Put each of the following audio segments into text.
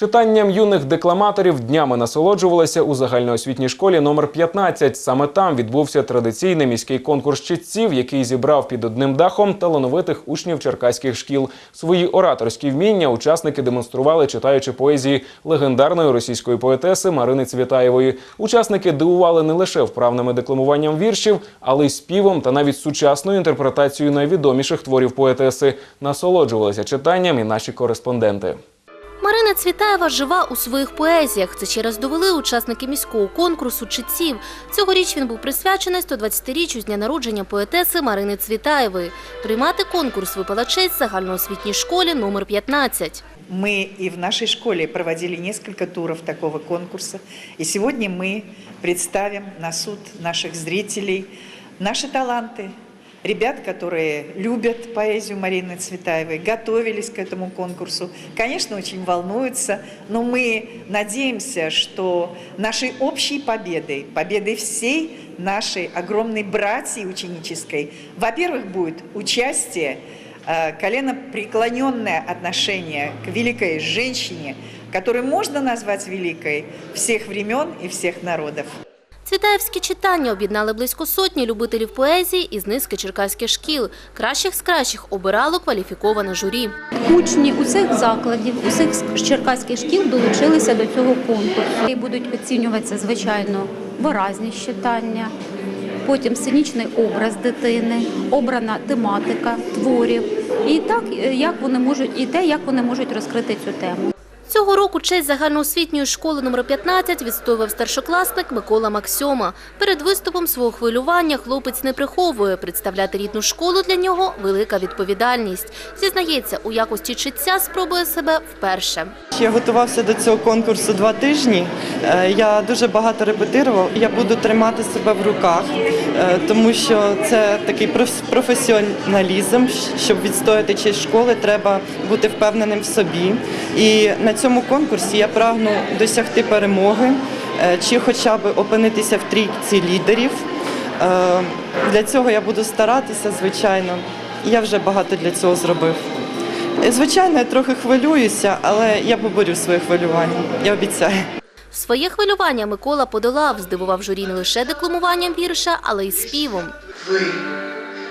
Читанням юних декламаторів днями насолоджувалися у загальноосвітній школі номер 15. Саме там відбувся традиційний міський конкурс читців, який зібрав під одним дахом талановитих учнів черкаських шкіл. Свої ораторські вміння учасники демонстрували, читаючи поезії легендарної російської поетеси Марини Цвітаєвої. Учасники дивували не лише вправними декламуванням віршів, але й співом та навіть сучасною інтерпретацією найвідоміших творів поетеси. Насолоджувалися читанням і наші кореспонденти. Марина Цвітаєва жива у своїх поезіях. Це ще раз довели учасники міського конкурсу читців. Цьогоріч він був присвячений 120-річчю з дня народження поетеси Марини Цвітаєвої. Приймати конкурс випала честь загальноосвітній школі номер 15. Мы и в нашей школе проводили несколько туров такого конкурса. И сегодня мы представим на суд наших зрителей наши таланты, ребят, которые любят поэзию Марины Цветаевой, готовились к этому конкурсу, конечно, очень волнуются, но мы надеемся, что нашей общей победой, победой всей нашей огромной братьи ученической, во-первых, будет участие э, коленопреклоненное отношение к великой женщине, которую можно назвать великой всех времен и всех народов. Цвітаєвські читання об'єднали близько сотні любителів поезії із низки черкаських шкіл. Кращих з кращих обирало кваліфіковане журі. Учні усіх закладів, усіх черкаських шкіл долучилися до цього конкурсу. І будуть оцінюватися, звичайно, виразність читання, потім сценічний образ дитини, обрана тематика творів, і так е, як вони можуть, і те, як вони можуть розкрити цю тему. Цього року честь загальноосвітньої школи номер 15 відстоював старшокласник Микола Максьома. Перед виступом свого хвилювання хлопець не приховує. Представляти рідну школу для нього – велика відповідальність. Зізнається, у якості читця спробує себе вперше. Я готувався до цього конкурсу два тижні. Е, Я дуже багато репетирував. Я буду тримати себе в руках, е, тому що це такий професіоналізм. Щоб відстояти честь школи, треба бути впевненим в собі. І на цьому конкурсі я прагну досягти перемоги е, чи хоча б опинитися в трійці лідерів. Е, Для цього я буду старатися, звичайно. Я вже багато для цього зробив. Звичайно, я трохи хвилююся, але я поборю своє хвилювання. Я обіцяю. Своє хвилювання Микола подолав, здивував журі не лише декламуванням вірша, але й співом. Вы,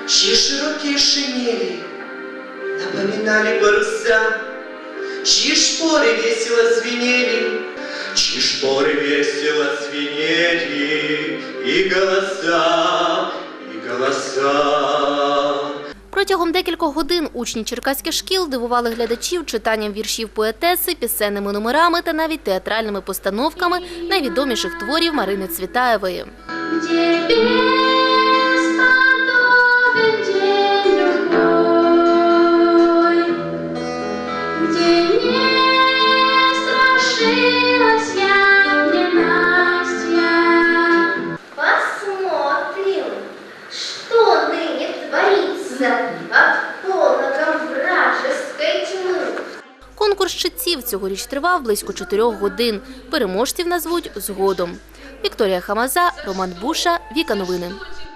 чьи широкие шинели напоминали паруса, чьи шпоры весело звенели, чьи шпоры весело звенели, и голоса, и голоса. Протягом декількох годин учні черкаських шкіл дивували глядачів читанням віршів поетеси, пісенними номерами та навіть театральними постановками найвідоміших творів Марини Цвітаєвої. От полноком вражеской тьмы. Конкурс читців цьогоріч тривав близько чотирьох годин. Переможців назвуть згодом. Вікторія Хамаза, Роман Буша, Віка Новини.